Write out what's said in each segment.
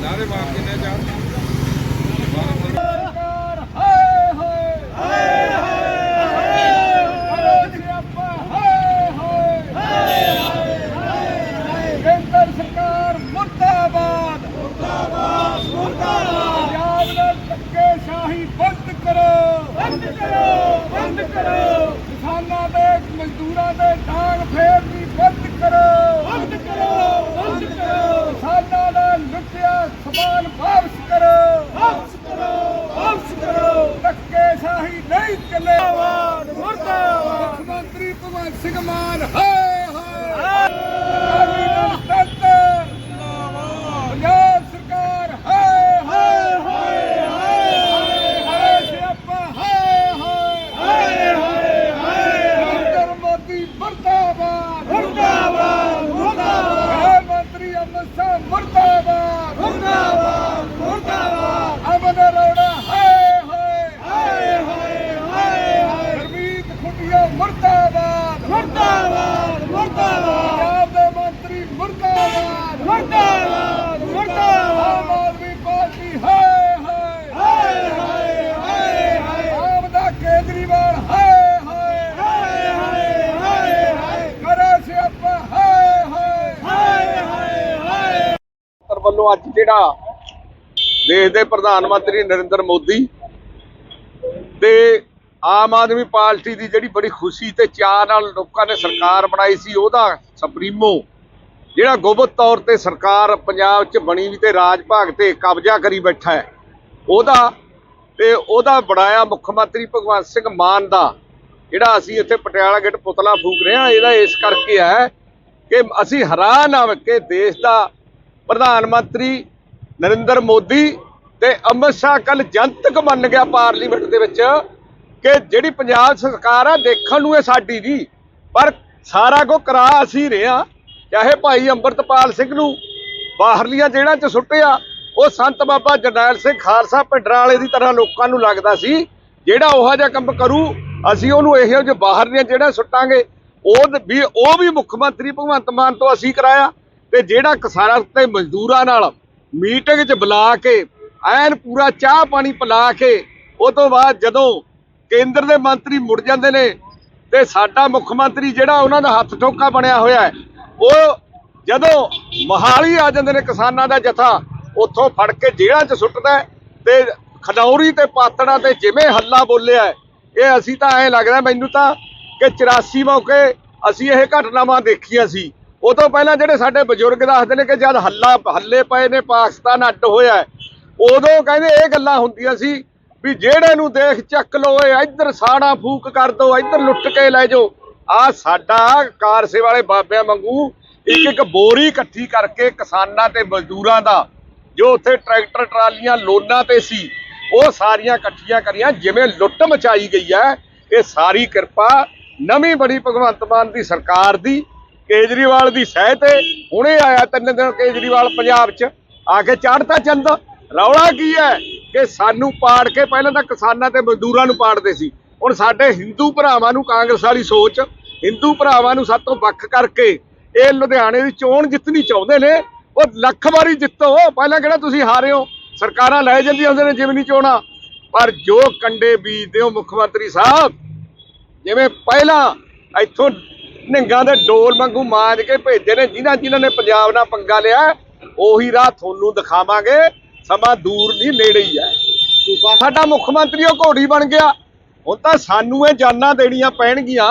ਨਾਰੇ ਮਾਰ ਕਿੰਨੇ ਚਾਰ ਸਰਕਾਰ ਹਾਏ ਹਾਏ ਹਾਏ ਹਾਏ ਕਰੋ ਸਿਆਪਾ ਹਾਏ ਹਾਏ ਹਾਏ ਕੇਂਦਰ ਸਰਕਾਰ ਮੁਰਦਾਬਾਦ ਮੁਰਦਾਬਾਦ ਮੁਰਦਾਬਾਦ ਪੰਜਾਬ ਨਾਲ ਧੱਕੇ ਸ਼ਾਹੀ ਬੰਦ ਕਰੋ ਬੰਦ ਕਰੋ ਬੰਦ ਕਰੋ ਕਿਸਾਨਾਂ ਦੇ ਮਜ਼ਦੂਰਾਂ ਦੇ ਡਾਂਗ ਫੇਰਨੀ ਬੰਦ ਕਰੋ ਬੰਦ ਕਰੋ ਬੰਦ ਕਰੋ ਕਿਸਾਨਾਂ ਦਾ ਲੁੱਟਿਆ ਸਮਾਨ ਵਾਪਸ ਕਰੋ ਵਾਪਸ ਕਰੋ ਵਾਪਸ ਕਰੋ ਧੱਕੇ ਸ਼ਾਹੀ ਮੁਰਦਾਬਾਦ ਮੁੱਖ ਮੰਤਰੀ ਭਗਵੰਤ ਸਿੰਘ ਮਾਨ ਹਾਏ ਹਾਏ ਪੰਜਾਬ ਸਰਕਾਰ ਹਾਏ ਹਾਏ ਹਾਏ ਹਾਏ ਹਾਏ ਸਿਆਪਾ ਹਾਏ ਹਾਏ ਹਾਏ ਹਾਏ ਹਾਏ ਨਰਿੰਦਰ ਮੋਦੀ ਮਰਦਾਬਾਦ। ਮਰਦਾਬਾਦ ਮਰਦਾਬਾਦ। ਮੰਤਰੀ ਸ਼ਾਹ ਮਰਦਾਬਾਦ ਮਰਦਾਬਾਦ ਮਰਦਾਬਾਦ ਅਮਨ ਅਰੋੜਾ ਹਾਏ ਹਾਏ ਹਾਏ ਹਾਏ ਹਾਏ ਹਾਏ ਹਰਮੀਤ ਖੁੱਡੀਆ ਮਰਦਾਬਾਦ ਮਰਦਾਬਾਦ ਮਰਦਾਬਾਦ ਪੰਜਾਬ ਦੇ ਮੰਤਰੀ ਮਰਦਾਬਾਦ ਮਰਦਾਬਾਦ। ਮਰਦਾਬਾਦ ਆਮ ਆਦਮੀ ਪਾਰਟੀ ਹਾਏ ਹਾਏ। ਹਾਏ ਹਾਏ ਹਾਏ ਹਾਏ। ਆਮ ਦਾ ਕੇਜਰੀਵਾਲ ਹਾਏ ਹਾਏ। ਹਾਏ ਹਾਏ ਹਾਏ ਹਾਏ। ਕਰੇ ਸਿਆਪਾ ਹਾਏ ਹਾਏ। ਹਾਏ ਹਾਏ ਹਾਏ। ਤਰ ਵੱਲੋਂ ਅੱਜ ਜਿਹੜਾ ਦੇਸ਼ ਦੇ ਪ੍ਰਧਾਨ ਮੰਤਰੀ ਨਰਿੰਦਰ ਮੋਦੀ ਤੇ ਆਮ ਆਦਮੀ ਪਾਰਟੀ ਦੀ ਜਿਹੜੀ ਬੜੀ ਖੁਸ਼ੀ ਤੇ ਚਾਅ ਨਾਲ ਲੋਕਾਂ ਨੇ ਸਰਕਾਰ ਬਣਾਈ ਸੀ ਉਹਦਾ ਸੁਪਰੀਮੋ ਜਿਹੜਾ ਗੁਪਤ ਤੌਰ ਤੇ ਸਰਕਾਰ ਪੰਜਾਬ 'ਚ ਬਣੀ ਵੀ ਤੇ ਰਾਜ ਭਾਗ ਤੇ ਕਬਜ਼ਾ ਕਰੀ ਬੈਠਾ ਹੈ, ਉਹਦਾ ਤੇ ਉਹਦਾ ਬਣਾਇਆ ਮੁੱਖ ਮੰਤਰੀ ਭਗਵੰਤ ਸਿੰਘ ਮਾਨ ਦਾ, ਜਿਹੜਾ ਅਸੀਂ ਇੱਥੇ ਪਟਿਆਲਾ ਗੇਟ ਪੁਤਲਾ ਫੂਕ ਰਹੇ ਹਾਂ, ਇਹਦਾ ਇਸ ਕਰਕੇ ਹੈ ਕਿ ਅਸੀਂ ਹੈਰਾਨ ਹਾਂ ਕਿ ਦੇਸ਼ ਦਾ ਪ੍ਰਧਾਨ ਮੰਤਰੀ ਨਰਿੰਦਰ ਮੋਦੀ ਤੇ ਅਮਿਤ ਸ਼ਾਹ ਕੱਲ ਜਨਤਕ ਮੰਨ ਗਿਆ ਪਾਰਲੀਮੈਂਟ ਦੇ ਵਿੱਚ ਕਿ ਜਿਹੜੀ ਪੰਜਾਬ ਸਰਕਾਰ ਆ, ਦੇਖਣ ਨੂੰ ਇਹ ਸਾਡੀ ਨਹੀਂ, ਪਰ ਸਾਰਾ ਕੁਝ ਕਰਾ ਅਸੀਂ ਰਹੇ ਹਾਂ। ਚਾਹੇ ਭਾਈ ਅੰਮ੍ਰਿਤਪਾਲ ਸਿੰਘ ਨੂੰ ਬਾਹਰਲੀਆਂ ਜੇਲ੍ਹਾਂ 'ਚ ਸੁੱਟਿਆ, ਉਹ ਸੰਤ ਬਾਬਾ ਜਰਨੈਲ ਸਿੰਘ ਖਾਲਸਾ ਪਿੰਡਰਾਂ ਵਾਲੇ ਦੀ ਤਰ੍ਹਾਂ ਲੋਕਾਂ ਨੂੰ ਲੱਗਦਾ ਸੀ, ਜਿਹੜਾ ਉਹੋ ਜਿਹਾ ਕੰਮ ਕਰੂ, ਅਸੀਂ ਉਹਨੂੰ ਇਹੋ ਜਿਹੇ ਬਾਹਰਲੀਆਂ ਜਿਹੜਾ ਸੁੱਟਾਂਗੇ। ਉਹ ਵੀ ਉਹ ਵੀ ਮੁੱਖ ਮੰਤਰੀ ਭਗਵੰਤ ਮਾਨ ਤੋਂ ਅਸੀਂ ਕਰਾਇਆ, ਤੇ ਜਿਹੜਾ ਕਿਸਾਨਾਂ ਤੇ ਮਜ਼ਦੂਰਾਂ ਨਾਲ ਮੀਟਿੰਗ 'ਚ ਬੁਲਾ ਕੇ, ਐਨ ਪੂਰਾ ਚਾਹ ਪਾਣੀ ਪਿਲਾ ਕੇ, ਉਹ ਤੋਂ ਬਾਅਦ ਜਦੋਂ ਕੇਂਦਰ ਦੇ ਮੰਤਰੀ ਮੁੜ ਜਾਂਦੇ ਨੇ, ਤੇ ਸਾਡਾ ਮੁੱਖ ਮੰਤਰੀ ਜਿਹੜਾ ਉਹਨਾਂ ਦਾ ਹੱਥ ਠੋਕਾ ਬਣਿਆ ਹੋਇਆ ਹੈ ਉਹ ਜਦੋਂ ਮਹਾਲੀ ਆ ਜਾਂਦੇ ਨੇ ਕਿਸਾਨਾਂ ਦਾ ਜਥਾ, ਉੱਥੋਂ ਫੜ ਕੇ ਜੇਲ੍ਹਾਂ 'ਚ ਸੁੱਟਦਾ ਤੇ ਖਨੌਰੀ ਤੇ ਪਾਤੜਾ ਤੇ ਜਿਵੇਂ ਹੱਲਾ ਬੋਲਿਆ ਇਹ ਅਸੀਂ ਤਾਂ ਐਂ ਲੱਗਦਾ ਮੈਨੂੰ ਤਾਂ ਕਿ 84 ਮੌਕੇ ਅਸੀਂ ਇਹ ਘਟਨਾਵਾਂ ਦੇਖੀਆਂ ਸੀ। ਉਹ ਤੋਂ ਪਹਿਲਾਂ ਜਿਹੜੇ ਸਾਡੇ ਬਜ਼ੁਰਗ ਦੱਸਦੇ ਨੇ ਕਿ ਜਦ ਹੱਲਾ, ਹੱਲੇ ਪਏ ਨੇ, ਪਾਕਿਸਤਾਨ ਅੱਡ ਹੋਇਆ ਉਦੋਂ ਕਹਿੰਦੇ ਇਹ ਗੱਲਾਂ ਹੁੰਦੀਆਂ ਸੀ ਵੀ ਜਿਹੜੇ ਨੂੰ ਦੇਖ ਚੱਕ ਲੋ ਏ ਇੱਧਰ ਸਾੜਾ ਫੂਕ ਕਰ ਦੋ, ਇੱਧਰ ਲੁੱਟ ਕੇ ਲੈ ਜਾਓ। ਆ ਸਾਡਾ ਕਾਰਸੇ ਵਾਲੇ ਬਾਬਿਆਂ ਵਾਂਗੂ ਇੱਕ ਇੱਕ ਬੋਰੀ ਇਕੱਠੀ ਕਰਕੇ ਕਿਸਾਨਾਂ ਤੇ ਮਜ਼ਦੂਰਾਂ ਦਾ, ਜੋ ਉੱਥੇ ਟਰੈਕਟਰ, ਟਰਾਲੀਆਂ, ਲੋਨਾਂ ਤੇ ਸੀ, ਉਹ ਸਾਰੀਆਂ ਇਕੱਠੀਆਂ ਕਰੀਆਂ, ਜਿਵੇਂ ਲੁੱਟ ਮਚਾਈ ਗਈ ਹੈ, ਇਹ ਸਾਰੀ ਕਿਰਪਾ ਨਵੀਂ ਬੜੀ ਭਗਵੰਤ ਮਾਨ ਦੀ ਸਰਕਾਰ ਦੀ, ਕੇਜਰੀਵਾਲ ਦੀ ਸਹਿ ਤੇ, ਹੁਣੇ ਆਇਆ ਤਿੰਨ ਦਿਨ ਕੇਜਰੀਵਾਲ ਪੰਜਾਬ 'ਚ, ਆ ਕੇ ਚੜ੍ਹਤਾ ਚੰਦ, ਰੌਲਾ ਕੀ ਹੈ ਕਿ ਸਾਨੂੰ ਪਾੜ ਕੇ ਪਹਿਲਾਂ ਤਾਂ ਕਿਸਾਨਾਂ ਤੇ ਮਜ਼ਦੂਰਾਂ ਨੂੰ ਪਾੜਦੇ ਸੀ, ਹੁਣ ਸਾਡੇ ਹਿੰਦੂ ਭਰਾਵਾਂ ਨੂੰ ਕਾਂਗਰਸ ਵਾਲੀ ਸੋਚ ਹਿੰਦੂ ਭਰਾਵਾਂ ਨੂੰ ਸਭ ਤੋਂ ਵੱਖ ਕਰਕੇ ਇਹ ਲੁਧਿਆਣੇ ਦੀ ਚੋਣ ਜਿੱਤਣੀ ਚਾਹੁੰਦੇ ਨੇ, ਉਹ ਲੱਖ ਵਾਰੀ ਜਿੱਤੋ। ਪਹਿਲਾਂ ਕਿਹੜਾ ਤੁਸੀਂ ਹਾਰੇ ਹੋ ਸਰਕਾਰਾਂ ਲੈ ਜਾਂਦੀਆਂ ਹੁੰਦੇ ਨੇ ਜਿਮਨੀ ਚੋਣਾਂ। ਪਰ ਜੋ ਕੰਡੇ ਬੀਜਦੇ ਹੋ ਮੁੱਖ ਮੰਤਰੀ ਸਾਹਿਬ, ਜਿਵੇਂ ਪਹਿਲਾਂ ਇੱਥੋਂ ਨਿੰਗਾਂ ਦੇ ਡੋਲ ਵਾਂਗੂ ਮਾਂਜ ਕੇ ਭੇਜੇ ਨੇ, ਜਿਨ੍ਹਾਂ ਜਿਨ੍ਹਾਂ ਨੇ ਪੰਜਾਬ ਨਾਲ ਪੰਗਾ ਲਿਆ, ਉਹੀ ਰਾਹ ਤੁਹਾਨੂੰ ਦਿਖਾਵਾਂਗੇ। ਸਮਾਂ ਦੂਰ ਨਹੀਂ, ਨੇੜੇ ਹੀ ਹੈ। ਸਾਡਾ ਮੁੱਖ ਮੰਤਰੀ ਉਹ ਘੋੜੀ ਬਣ ਗਿਆ। ਹੁਣ ਤਾਂ ਸਾਨੂੰ ਇਹ ਜਾਨਾਂ ਦੇਣੀਆਂ ਪੈਣਗੀਆਂ।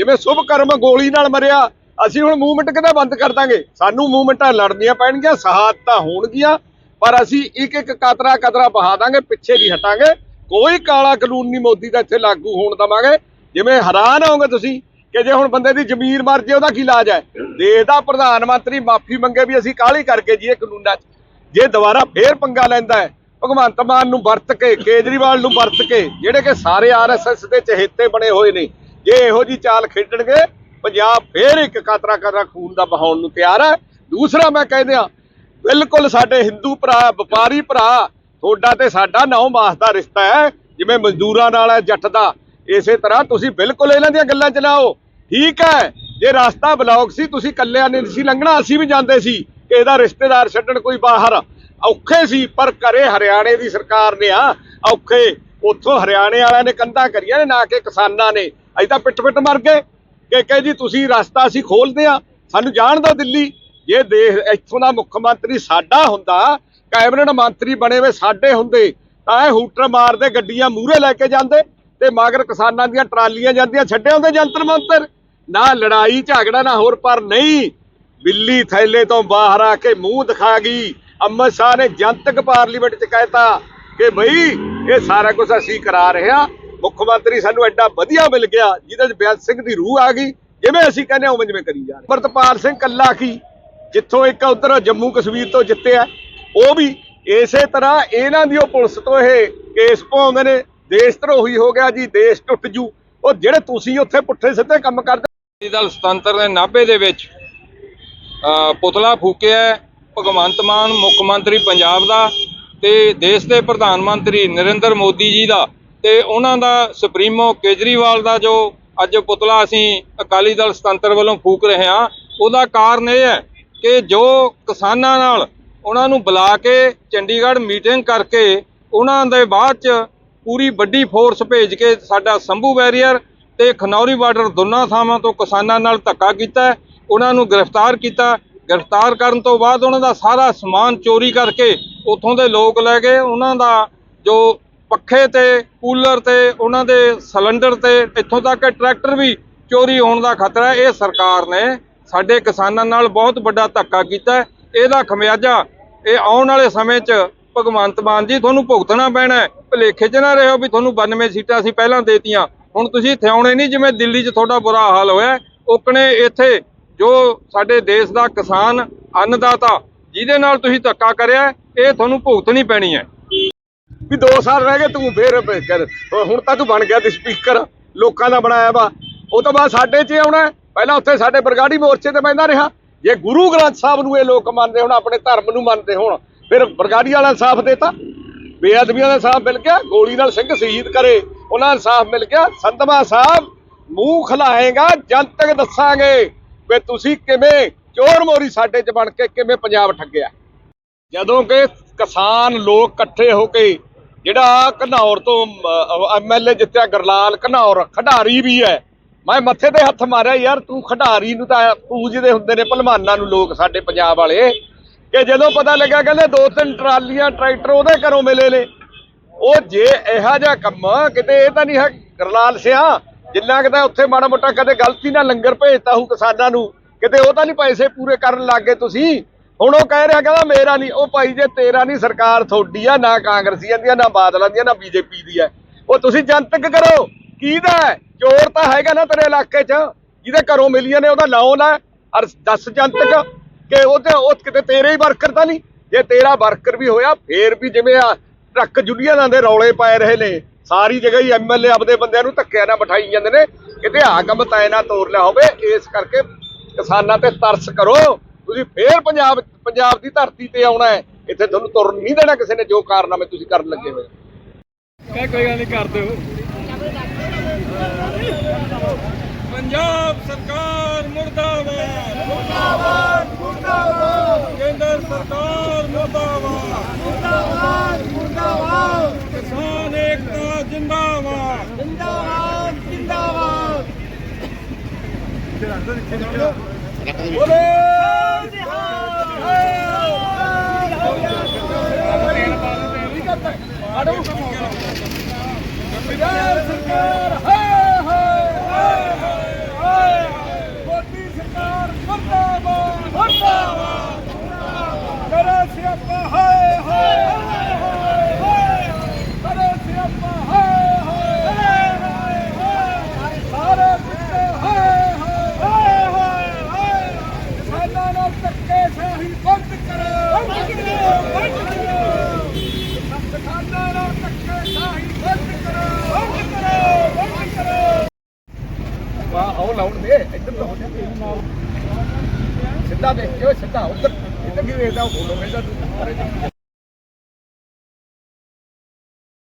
ਜਿਵੇਂ ਸੁਭ ਕਰਮ ਗੋਲੀ ਨਾਲ ਮਰਿਆ, ਅਸੀਂ ਹੁਣ ਮੂਵਮੈਂਟ ਕਿਤੇ ਬੰਦ ਕਰ ਦਾਂਗੇ? ਸਾਨੂੰ ਮੂਵਮੈਂਟਾਂ ਲੜਨੀਆਂ ਪੈਣਗੀਆਂ ਸ਼ਹਾਦਤਾਂ ਹੋਣਗੀਆਂ, ਪਰ ਅਸੀਂ ਇੱਕ ਇੱਕ ਕਤਰਾ ਕਤਰਾ ਬਹਾ ਦਾਂਗੇ, ਪਿੱਛੇ ਨਹੀਂ ਹਟਾਂਗੇ। ਕੋਈ ਕਾਲਾ ਕਾਨੂੰਨ ਨਹੀਂ ਮੋਦੀ ਦਾ ਇੱਥੇ ਲਾਗੂ ਹੋਣ ਦਵਾਂਗੇ। ਜਿਵੇਂ ਹੈਰਾਨ ਹੋਗੇ ਤੁਸੀਂ ਕਿ ਜੇ ਹੁਣ ਬੰਦੇ ਦੀ ਜ਼ਮੀਰ ਮਰ ਜੇ, ਉਹਦਾ ਕੀ ਇਲਾਜ ਹੈ? ਦੇਸ਼ ਦਾ ਪ੍ਰਧਾਨ ਮੰਤਰੀ ਮਾਫੀ ਮੰਗੇ ਵੀ ਅਸੀਂ ਕਾਹਲੀ ਕਰਕੇ ਜੀ ਇਹ ਕਾਨੂੰਨਾਂ 'ਚ। ਜੇ ਦੁਬਾਰਾ ਫੇਰ ਪੰਗਾ ਲੈਂਦਾ ਹੈ, ਭਗਵੰਤ ਮਾਨ ਨੂੰ ਵਰਤ ਕੇ, ਕੇਜਰੀਵਾਲ ਨੂੰ ਵਰਤ ਕੇ, ਜਿਹੜੇ ਕਿ ਸਾਰੇ ਆਰਐਸਐਸ ਦੇ ਚਹੇਤੇ ਬਣੇ ਹੋਏ ਨੇ ਜੇ ਇਹੋ ਜੀ ਚਾਲ ਖੇਡਣਗੇ, ਪੰਜਾਬ ਫੇਰ ਇੱਕ ਕਾਤਰਾ ਕਤਰਾ ਖੂਨ ਦਾ ਬਹਾਉਣ ਨੂੰ ਤਿਆਰ ਹੈ। ਦੂਸਰਾ ਮੈਂ ਕਹਿੰਦੇ ਆ ਬਿਲਕੁਲ ਸਾਡੇ ਹਿੰਦੂ ਭਰਾ, ਵਪਾਰੀ ਭਰਾ, ਤੁਹਾਡਾ ਤੇ ਸਾਡਾ ਨੌ ਮਾਸ ਦਾ ਰਿਸ਼ਤਾ ਹੈ, ਜਿਵੇਂ ਮਜ਼ਦੂਰਾਂ ਨਾਲ ਹੈ, ਜੱਟ ਦਾ। ਇਸੇ ਤਰ੍ਹਾਂ ਤੁਸੀਂ ਬਿਲਕੁਲ ਇਹਨਾਂ ਦੀਆਂ ਗੱਲਾਂ ਚਲਾਓ। ਠੀਕ ਹੈ, ਜੇ ਰਸਤਾ ਬਲੌਕ ਸੀ, ਤੁਸੀਂ ਕੱਲਿਆਂ ਨੇ ਸੀ ਲੰਘਣਾ, ਅਸੀਂ ਵੀ ਜਾਂਦੇ ਸੀ ਕਿ ਇਹਦਾ ਰਿਸ਼ਤੇਦਾਰ ਛੱਡਣ ਕੋਈ ਬਾਹਰ। ਔਖੇ ਸੀ, ਪਰ ਘਰੇ ਹਰਿਆਣੇ ਦੀ ਸਰਕਾਰ ਨੇ ਆ, ਔਖੇ। ਉੱਥੋਂ ਹਰਿਆਣੇ ਵਾਲਿਆਂ ਨੇ ਕੰਧਾਂ ਕਰੀਆਂ ਨੇ, ਨਾ ਕਿ ਕਿਸਾਨਾਂ ਨੇ। ਅਸੀਂ ਤਾਂ ਪਿੱਟ ਪਿੱਟ ਮਰ ਗਏ। ਕਿ ਕਹੇ ਜੀ ਤੁਸੀਂ ਰਸਤਾ ਅਸੀਂ ਖੋਲਦੇ ਆ ਸਾਨੂੰ ਜਾਣ ਦਿਓ ਦਿੱਲੀ। ਜੇ ਦੇਸ਼ ਇੱਥੋਂ ਦਾ ਮੁੱਖ ਮੰਤਰੀ ਸਾਡਾ ਹੁੰਦਾ, ਕੈਬਨਿਟ ਮੰਤਰੀ ਬਣੇ ਹੋਏ ਸਾਡੇ ਹੁੰਦੇ, ਤਾਂ ਇਹ ਹੂਟਰ ਮਾਰਦੇ ਗੱਡੀਆਂ ਮੂਹਰੇ ਲੈ ਕੇ ਜਾਂਦੇ, ਤੇ ਮਗਰ ਕਿਸਾਨਾਂ ਦੀਆਂ ਟਰਾਲੀਆਂ ਜਾਂਦੀਆਂ ਛੱਡੇ ਹੁੰਦੇ ਜੰਤਰ ਮੰਤਰ। ਨਾ ਲੜਾਈ ਝਗੜਾ, ਨਾ ਹੋਰ, ਪਰ ਨਹੀਂ। ਬਿੱਲੀ ਥੈਲੇ ਤੋਂ ਬਾਹਰ ਆ ਕੇ ਮੂੰਹ ਦਿਖਾ ਗਈ। ਅੰਮ੍ਰਿਤਸਰ ਨੇ ਜਨਤਕ ਪਾਰਲੀਮੈਂਟ 'ਚ ਕਹਿਤਾ ਕਿ ਬਈ, ਇਹ ਸਾਰਾ ਕੁਝ ਅਸੀਂ ਕਰਾ ਰਹੇ ਹਾਂ। ਮੁੱਖ ਮੰਤਰੀ ਸਾਨੂੰ ਐਡਾ ਵਧੀਆ ਮਿਲ ਗਿਆ, ਜਿਹਦੇ 'ਚ ਬਿਆਨ ਸਿੰਘ ਦੀ ਰੂਹ ਆ ਗਈ। ਜਿਵੇਂ ਅਸੀਂ ਕਹਿੰਦੇ ਹਾਂ, ਉਵੇਂ ਜਿਵੇਂ ਕਰੀ ਜਾ ਰਹੇ। ਅਮਰਤਪਾਲ ਸਿੰਘ ਕੱਲਾ ਕੀ? ਜਿੱਥੋਂ ਇੱਕ ਉਧਰ ਜੰਮੂ ਕਸ਼ਮੀਰ ਤੋਂ ਜਿੱਤਿਆ, ਉਹ ਵੀ ਇਸੇ ਤਰ੍ਹਾਂ ਇਹਨਾਂ ਦੀ ਉਹ ਪੁਲਿਸ ਤੋਂ ਇਹ ਕੇਸ ਪਾਉਂਦੇ ਨੇ। ਦੇਸ਼ ਧਰੋਹੀ ਹੋ ਗਿਆ ਜੀ, ਦੇਸ਼ ਟੁੱਟ ਜੂ। ਉਹ ਜਿਹੜੇ ਤੁਸੀਂ ਉੱਥੇ ਪੁੱਠੇ ਸਿੱਧੇ ਕੰਮ ਕਰਦੇ ਦਲ ਸੁਤੰਤਰ ਦੇ ਨਾਭੇ ਦੇ ਵਿੱਚ ਪੁਤਲਾ ਫੂਕਿਆ ਭਗਵੰਤ ਮਾਨ ਮੁੱਖ ਮੰਤਰੀ ਪੰਜਾਬ ਦਾ ਤੇ ਦੇਸ਼ ਦੇ ਪ੍ਰਧਾਨ ਮੰਤਰੀ ਨਰਿੰਦਰ ਮੋਦੀ ਜੀ ਦਾ। ਤੇ ਉਹਨਾਂ ਦਾ ਸੁਪਰੀਮੋ ਕੇਜਰੀਵਾਲ ਦਾ ਜੋ ਅੱਜ ਪੁਤਲਾ ਅਸੀਂ ਅਕਾਲੀ ਦਲ ਸੁਤੰਤਰ ਵੱਲੋਂ ਫੂਕ ਰਹੇ ਹਾਂ, ਉਹਦਾ ਕਾਰਨ ਇਹ ਹੈ ਕਿ ਜੋ ਕਿਸਾਨਾਂ ਨਾਲ ਉਹਨਾਂ ਨੂੰ ਬੁਲਾ ਕੇ ਚੰਡੀਗੜ੍ਹ ਮੀਟਿੰਗ ਕਰਕੇ ਉਹਨਾਂ ਦੇ ਬਾਅਦ ਚ ਪੂਰੀ ਵੱਡੀ ਫੋਰਸ ਭੇਜ ਕੇ ਸਾਡਾ ਸੰਭੂ ਬੈਰੀਅਰ ਤੇ ਖਨੌਰੀ ਬਾਰਡਰ ਦੋਨਾਂ ਥਾਵਾਂ ਤੋਂ ਕਿਸਾਨਾਂ ਨਾਲ ਧੱਕਾ ਕੀਤਾ, ਉਹਨਾਂ ਨੂੰ ਗ੍ਰਿਫਤਾਰ ਕੀਤਾ। ਗ੍ਰਿਫਤਾਰ ਕਰਨ ਤੋਂ ਬਾਅਦ ਉਹਨਾਂ ਦਾ ਸਾਰਾ ਸਮਾਨ ਚੋਰੀ ਕਰਕੇ ਉੱਥੋਂ ਦੇ ਲੋਕ ਲੈ ਗਏ। ਉਹਨਾਂ ਦਾ ਜੋ ਪੱਖੇ ਤੇ, ਕੂਲਰ ਤੇ, ਉਹਨਾਂ ਦੇ ਸਿਲੰਡਰ ਤੇ, ਇੱਥੋਂ ਤੱਕ ਟਰੈਕਟਰ ਵੀ ਚੋਰੀ ਹੋਣ ਦਾ ਖਤਰਾ ਇਹ ਸਰਕਾਰ ਨੇ ਸਾਡੇ ਕਿਸਾਨਾਂ ਨਾਲ ਬਹੁਤ ਵੱਡਾ ਧੱਕਾ ਕੀਤਾ ਇਹਦਾ ਖਮਿਆਜਾ ਇਹ ਆਉਣ ਵਾਲੇ ਸਮੇਂ 'ਚ ਭਗਵੰਤ ਮਾਨ ਜੀ ਤੁਹਾਨੂੰ ਭੁਗਤਣਾ ਪੈਣਾ ਹੈ। ਭਲੇਖੇ 'ਚ ਨਾ ਰਹੋ ਵੀ ਤੁਹਾਨੂੰ 92 ਸੀਟਾਂ ਅਸੀਂ ਪਹਿਲਾਂ ਦੇਤੀਆਂ। ਹੁਣ ਤੁਸੀਂ ਥਿਆਉਣੇ ਨਹੀਂ, ਜਿਵੇਂ ਦਿੱਲੀ 'ਚ ਤੁਹਾਡਾ ਬੁਰਾ ਹਾਲ ਹੋਇਆ ਉਕਣੇ ਇੱਥੇ ਜੋ ਸਾਡੇ ਦੇਸ਼ ਦਾ ਕਿਸਾਨ ਅੰਨਦਾਤਾ, ਜਿਹਦੇ ਨਾਲ ਤੁਸੀਂ ਧੱਕਾ ਕਰਿਆ ਇਹ ਤੁਹਾਨੂੰ ਭੁਗਤਣੀ ਪੈਣੀ ਹੈ। ਵੀ 2 ਸਾਲ ਰਹਿ ਗਏ, ਤੂੰ ਫੇਰ ਕਰ ਹੁਣ ਤਾਂ ਤੂੰ ਬਣ ਗਿਆ ਤੇ ਸਪੀਕਰ, ਲੋਕਾਂ ਦਾ ਬਣਾਇਆ ਵਾ। ਉਹ ਤੋਂ ਬਾਅਦ ਸਾਡੇ 'ਚ ਆਉਣਾ ਪਹਿਲਾਂ ਉੱਥੇ ਸਾਡੇ ਬਰਗਾੜੀ ਮੋਰਚੇ ਤੇ ਬੈਂਦਾ ਰਿਹਾ। ਜੇ ਗੁਰੂ ਗ੍ਰੰਥ ਸਾਹਿਬ ਨੂੰ ਇਹ ਲੋਕ ਮੰਨਦੇ ਹੋਣ, ਆਪਣੇ ਧਰਮ ਨੂੰ ਮੰਨਦੇ ਹੋਣ, ਫਿਰ ਬਰਗਾੜੀ ਵਾਲਾ ਇਨਸਾਫ਼ ਦੇਤਾ। ਬੇਅਦਬੀਆਂ ਦਾ ਇਨਸਾਫ਼ ਮਿਲ ਗਿਆ, ਗੋਲੀ ਨਾਲ ਸਿੰਘ ਸ਼ਹੀਦ ਕਰੇ, ਉਹਨਾਂ ਇਨਸਾਫ਼ ਮਿਲ ਗਿਆ। ਸੰਧਵਾ ਸਾਹਿਬ, ਮੂੰਹ ਖਲਾਏਗਾ, ਜਨਤਕ ਦੱਸਾਂਗੇ ਵੀ ਤੁਸੀਂ ਕਿਵੇਂ ਚੋਰ ਮੋਰੀ ਸਾਡੇ 'ਚ ਬਣ ਕੇ ਕਿਵੇਂ ਪੰਜਾਬ ਠੱਗਿਆ। ਜਦੋਂ ਕਿ ਕਿਸਾਨ ਲੋਕ ਇਕੱਠੇ ਹੋ ਕੇ ਜਿਹੜਾ ਘਨੌਰ ਤੋਂ ਐਮਐਲਏ ਜਿੱਤਿਆ ਗਰਲਾਲ, ਘਨੌਰ, ਖਿਡਾਰੀ ਵੀ ਹੈ। ਮੈਂ ਮੱਥੇ ਤੇ ਹੱਥ ਮਾਰਿਆ, ਯਾਰ, ਤੂੰ ਖਿਡਾਰੀ ਨੂੰ ਤਾਂ ਪੂਜਦੇ ਹੁੰਦੇ ਨੇ, ਭਲਵਾਨਾਂ ਨੂੰ ਲੋਕ ਸਾਡੇ ਪੰਜਾਬ ਵਾਲੇ। ਕਿ ਜਦੋਂ ਪਤਾ ਲੱਗਾ ਕਹਿੰਦੇ ਦੋ ਤਿੰਨ ਟਰਾਲੀਆਂ, ਟਰੈਕਟਰ ਉਹਦੇ ਘਰੋਂ ਮਿਲੇ ਨੇ। ਉਹ ਜੇ ਇਹੋ ਜਿਹਾ ਕੰਮ ਕਿਤੇ ਇਹ ਤਾਂ ਨਹੀਂ ਹੈ ਗਰਲਾਲ ਸਿਆ, ਜਿੰਨਾ ਕਿਤੇ ਉੱਥੇ ਮਾੜਾ ਮੋਟਾ ਕਦੇ ਗਲਤੀ ਨਾਲ ਲੰਗਰ ਭੇਜਤਾ ਹੂ ਕਿਸਾਨਾਂ ਨੂੰ, ਕਿਤੇ ਉਹ ਤਾਂ ਨਹੀਂ ਪੈਸੇ ਪੂਰੇ ਕਰਨ ਲੱਗੇ ਤੁਸੀਂ? ਹੁਣ ਉਹ ਕਹਿ ਰਿਹਾ, ਕਹਿੰਦਾ ਮੇਰਾ ਨਹੀਂ, ਉਹ ਭਾਈ ਜੇ, ਤੇਰਾ ਨਹੀਂ, ਸਰਕਾਰ ਤੁਹਾਡੀ ਆ, ਨਾ ਕਾਂਗਰਸੀਆਂ ਦੀ ਆ ਨਾ ਬਾਦਲਾਂ ਦੀ ਆ ਨਾ ਬੀਜੇਪੀ ਦੀ ਆ। ਉਹ ਤੁਸੀਂ ਜਨਤਕ ਕਰੋ। ਕਿਹਦਾ ਹੈ? ਚੋਰ ਤਾਂ ਹੈਗਾ ਨਾ ਤੇਰੇ ਇਲਾਕੇ 'ਚ, ਜਿਹਦੇ ਘਰੋਂ ਮਿਲੀਆਂ ਨੇ, ਉਹਦਾ ਨਾਂ ਲੈ ਅਰ ਦੱਸ ਜਨਤਕ ਕਿ ਉਹ ਤੇ, ਉਹ ਕਿਤੇ ਤੇਰੇ ਹੀ ਵਰਕਰ ਤਾਂ ਨਹੀਂ? ਜੇ ਤੇਰਾ ਵਰਕਰ ਵੀ ਹੋਇਆ, ਫੇਰ ਵੀ ਜਿਵੇਂ ਆ, ਟਰੱਕ ਜੁਲੀਆਂ ਦੇ ਰੌਲੇ ਪਾਏ ਰਹੇ ਨੇ। ਸਾਰੀ ਜਗ੍ਹਾ ਹੀ ਐਮਐਲਏ ਆਪਦੇ ਬੰਦਿਆਂ ਨੂੰ ਧੱਕਿਆਂ ਨਾਲ ਬਿਠਾਈ ਜਾਂਦੇ ਨੇ। ਕਿਤੇ ਆ ਕੰਮ ਤੈ ਨਾ ਤੋਰ ਲਿਆ ਹੋਵੇ, ਇਸ ਕਰਕੇ ਕਿਸਾਨਾਂ ਤੇ ਤਰਸ ਕਰੋ। ਤੁਸੀਂ ਫੇਰ ਪੰਜਾਬ ਪੰਜਾਬ ਦੀ ਧਰਤੀ ਤੇ ਆਉਣਾ ਹੈ ਇੱਥੇ ਤੁਹਾਨੂੰ ਤੁਰਨ ਨਹੀਂ ਦੇਣਾ ਕਿਸੇ ਨੇ ਜੋ ਕਾਰਨਾਮੇ ਤੁਸੀਂ ਕਰਨ ਲੱਗੇ ਹੋਏ ਕਹ ਕੋਈ ਗੱਲ ਨਹੀਂ ਕਰਦੇ ਹੋ ਪੰਜਾਬ ਸਰਕਾਰ ਮੁਰਦਾਬਾਦ। ਮੁਰਦਾਬਾਦ ਮੁਰਦਾਬਾਦ। ਕੇਂਦਰ ਸਰਕਾਰ ਮੁਰਦਾਬਾਦ। ਮੁਰਦਾਬਾਦ ਮੁਰਦਾਬਾਦ। ਕਿਸਾਨ ਏਕਤਾ ਜਿੰਦਾਬਾਦ। ਜਿੰਦਾਬਾਦ ਜਿੰਦਾਬਾਦ। ਸਰਕਾਰ ਹਾਏ ਹਾਏ ਹਾਏ ਹਾਏ ਮੋਦੀ ਸਰਕਾਰ ਮੁਰਦਾਬਾਦ ਮੁਰਦਾਬਾਦ ਕਰੋ ਸਿਆਪਾ ਹਾਏ ਹਾਏ ਹਾਏ ਹਾਏ ਕਰੋ ਸਿਆਪਾ ਹਾਏ ਹਾਏ ਹਾਏ ਹਾਏ ਸਾਰੇ ਪਿੱਛੇ ਹਾਏ ਹਾਏ ਹਾਏ ਹਾਏ ਕਿਸਾਨਾਂ ਨਾਲ ਧੱਕੇ ਸਾਹੀ ਬੰਦ ਕਰੋ ਬੰਦ ਕਰੋ ਬੰਦ ਕਰੋ ਕਿਸਾਨਾਂ ਨਾਲ ਧੱਕੇ ਸਾਹੀ ਬੰਦ ਕਰੋ ਬੰਦ ਕਰੋ ਬੰਦ ਕਰੋ ਵਾਹ ਆਓ ਲਾਉਣ ਦੇ ਇੱਧਰ ਤਾਂ ਹੋ ਜਾ ਸਿੱਧਾ ਦੇਖ ਸਿੱਧਾ ਉੱਧਰ ਇੱਧਰ ਕੀ ਵੇਖਦਾ ਉਹ ਫੋਟੋ ਵੇਖਦਾ ਤੂੰ